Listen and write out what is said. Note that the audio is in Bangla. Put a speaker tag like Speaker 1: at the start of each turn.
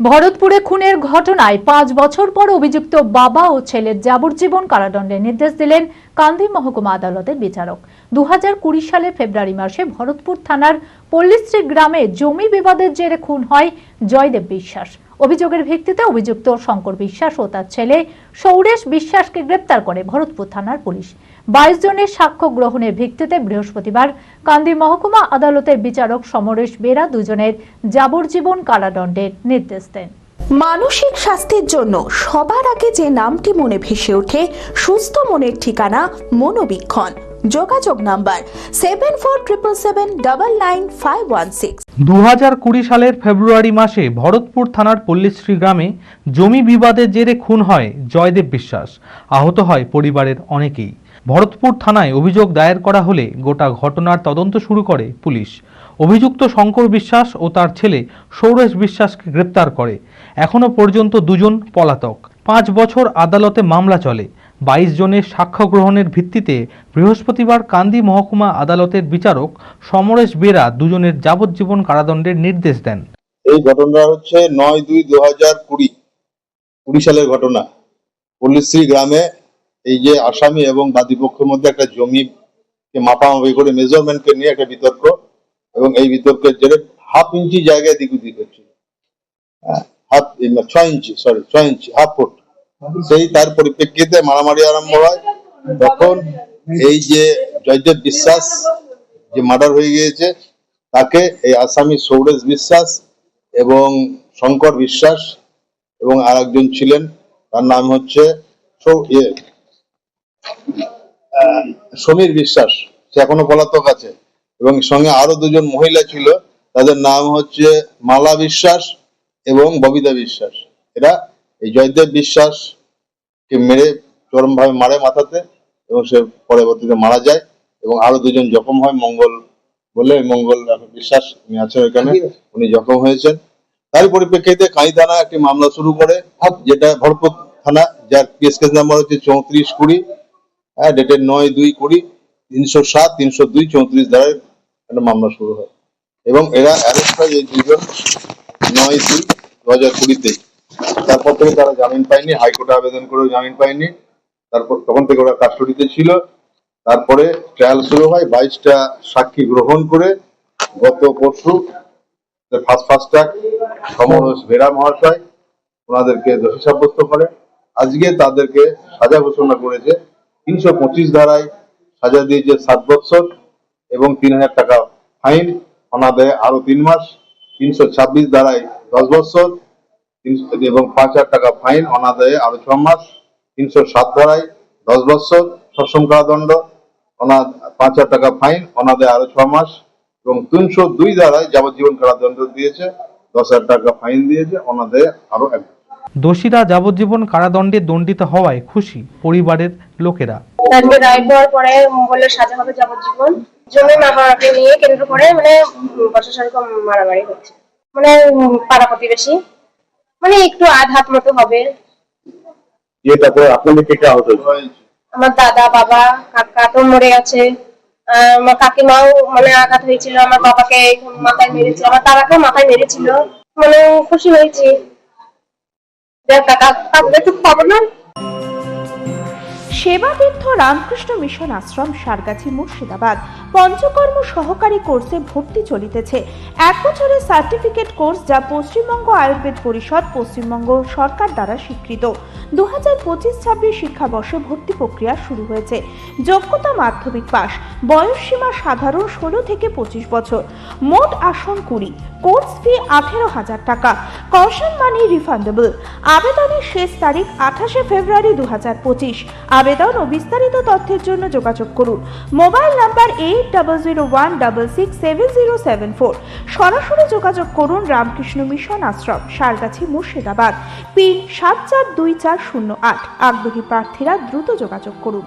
Speaker 1: ভরতপুরে খুনের ঘটনায় পাঁচ বছর পর অভিযুক্ত বাবা ও ছেলের যাবজ্জীবন কারাদণ্ডের নির্দেশ দিলেন কান্দি মহকুমা আদালতের বিচারক। দু সালের ফেব্রুয়ারি মাসে ভরতপুর থানার পল্লীশ্রী গ্রামে জমি বিবাদের জেরে খুন হয় জয়দেব বিশ্বাস। অভিযোগের ভিত্তিতে অভিযুক্ত শঙ্কর বিশ্বাস ও তার ছেলে সৌরেশ বিশ্বাসকে গ্রেপ্তার করে ভরতপুর থানার পুলিশ। বাইশ জনের সাক্ষ্য গ্রহণের ভিত্তিতে বৃহস্পতিবার কান্দি মহকুমা আদালতের বিচারক সমরেশ বেরা দুজনের যাবজ্জীবন কারাদণ্ডের নির্দেশ দেন।
Speaker 2: মানসিক স্বাস্থ্যের জন্য সবার আগে যে নামটি মনে ভেসে ওঠে, সুস্থ মনের ঠিকানা মনোবীক্ষণ। যোগাযোগ number seven four triple seven double nine five one six
Speaker 3: দু হাজার কুড়ি সালের ফেব্রুয়ারি মাসে ভরতপুর থানার পল্লীশ্রী গ্রামে জমি বিবাদের জেরে খুন হয় জয়দেব বিশ্বাস। আহত হয় পরিবারের অনেকেই। ভরতপুর থানায় অভিযোগ দায়ের করা হলে গোটা ঘটনার তদন্ত শুরু করে পুলিশ। অভিযুক্ত শঙ্কর বিশ্বাস ও তার ছেলে সৌরেশ বিশ্বাসকে গ্রেপ্তার করে। এখনও পর্যন্ত দুজন পলাতক। পাঁচ বছর আদালতে মামলা চলে। বাইশ জনের সাক্ষ্য গ্রহণের ভিত্তিতে বৃহস্পতিবার কান্দি মহকুমা আদালতের বিচারক সমরেশ বেরা দুজনের যাবজ্জীবন কারাদণ্ডের নির্দেশ দেন।
Speaker 4: এই ঘটনাটা হচ্ছে নয় দুই দু হাজার কুড়ি কুড়ি সালের ঘটনা। পল্লীশ্রী গ্রামে এই যে আসামি এবং বাদীপক্ষের মধ্যে একটা জমি মাপামাপি করে মেজারমেন্টকে নিয়ে একটা বিতর্ক। এবং এই বিতর্কের জেরে হাফ ইঞ্চি জায়গায় দিক উদিক হচ্ছিল হ্যাঁ, হাফ ছয় ইঞ্চি সরি ছয় ইঞ্চি হাফ ফুট সেই তার পরিপ্রেক্ষিতে মারামারি আরম্ভ হয়। তখন এই যে জয়দেব বিশ্বাস যে মার্ডার হয়ে গিয়েছে তাকে এই আসামি সৌরেশ বিশ্বাস এবং শঙ্কর বিশ্বাস এবং আর একজন ছিলেন তার নাম হচ্ছে ইয়ে, সমীর বিশ্বাস। সে এখনও পলাতক আছে। এবং সঙ্গে আরও দুজন মহিলা ছিল, তাদের নাম হচ্ছে মালা বিশ্বাস এবং ববিতা বিশ্বাস। এরা এই জয়দেব বিশ্বাস কে মেরে চরমভাবে মারে মাথাতে এবং সে পরবর্তীতে মারা যায় এবং আরও দুজন জখম হয়, মঙ্গল বলে মঙ্গল বিশ্বাস উনি আছেন এখানে উনি জখম হয়েছেন। তার পরিপ্রেক্ষিতে কাঁই থানা একটি মামলা শুরু করে, যেটা ভরপুর থানা, যার কেস কেস নাম্বার হচ্ছে চৌত্রিশ কুড়ি হ্যাঁ ডেটের নয় দুই কুড়ি, তিনশো সাত, তিনশো দুই, চৌত্রিশ ধারায় একটা মামলা শুরু হয়। এবং এরা অ্যারেস্ট হয় এই দুজন নয় দুই দু হাজার কুড়িতেই তারপর থেকে তারা জামিন পায়নি, হাইকোর্টে আবেদন করেও জামিন পায়নি। তারপর তখন থেকে ওরা কাস্টডিতে ছিল। তারপরে ট্রায়াল শুরু হয়, বাইশটা সাক্ষী গ্রহণ করে গত পরশু first first track Samaresh Bera মহাশয়, ওনাদেরকে দোষী সাব্যস্ত করে। আজকে তাদেরকে সাজা ঘোষণা করেছে, তিনশো পঁচিশ ধারায় সাজা দিয়েছে সাত বৎসর। এবং তিন হাজার টাকা ফাইন। অনাদায়ে আরও তিন মাস তিনশো ছাব্বিশ ধারায় দশ তিনশো এবং পাঁচ হাজার টাকা ফাইন। অনাদায়ে আরও ছ মাস তিনশো সাত ধারায় দশ বৎসর সশ্রম কারাদণ্ড অনা পাঁচ হাজার টাকা ফাইন। অনাদায়ে আরও ছ মাস এবং তিনশো দুই ধারায় যাবজ্জীবন কারাদণ্ড দিয়েছে দশ হাজার টাকা ফাইন দিয়েছে। অনাদায়ে আরও এক
Speaker 3: দোষীরা যাবজ্জীবন কারাদণ্ডে দণ্ডিত হওয়ায় খুশি পরিবারের লোকেরা।
Speaker 5: রায় দেওয়ার পরে বলল সাজা হবে যাবজ্জীবন। জমি মামাকে নিয়ে কেন্দ্র করে মানে উম, মারামারি হচ্ছে। মানে পাড়া প্রতিবেশী। মানে একটু আঘাত মতো হবে।
Speaker 4: যেটা করে আপনাদের কেটে আহত হয়েছে?
Speaker 5: আমার দাদা বাবা কাকা তো মরে গেছে আমার কাকিমাও মানে আঘাত হয়েছিল। আমার বাবাকে মাথায় মেরেছিল আমার দাদাকেও মাথায় মেরেছিল। মানে খুশি হয়েছি। দেখ কাকা কাকু একটু খবর না
Speaker 2: সেবাতীর্থ রামকৃষ্ণ মিশন আশ্রম, সারগাছি, মুর্শিদাবাদ। পঞ্চকর্ম সহকারী কোর্সে ভর্তি চলিতেছে। এক বছরের সার্টিফিকেট কোর্স যা পশ্চিমবঙ্গ আয়ুর্বেদ পরিষদ, পশ্চিমবঙ্গ সরকার দ্বারা স্বীকৃত। দু হাজার পঁচিশ ছাব্বিশ শিক্ষাবর্ষে ভর্তি প্রক্রিয়া শুরু হয়েছে। যোগ্যতা মাধ্যমিক পাস বয়সসীমা সাধারণ ষোলো থেকে পঁচিশ বছর। মোট আসন কুড়ি। কোর্স ফি আঠেরো হাজার টাকা। কশন মানি রিফান্ডেবল আবেদনের শেষ তারিখ আঠাশে ফেব্রুয়ারি দু হাজার পঁচিশ আবেদন ও বিস্তারিত তথ্যের জন্য যোগাযোগ করুন। Mobile number eight double zero one double six seven zero seven four সরাসরি যোগাযোগ করুন রামকৃষ্ণ মিশন আশ্রম, সারগাছি মুর্শিদাবাদ। পিন সাত চার দুই চার শূন্য আট। আগ্রহী প্রার্থীরা দ্রুত যোগাযোগ করুন।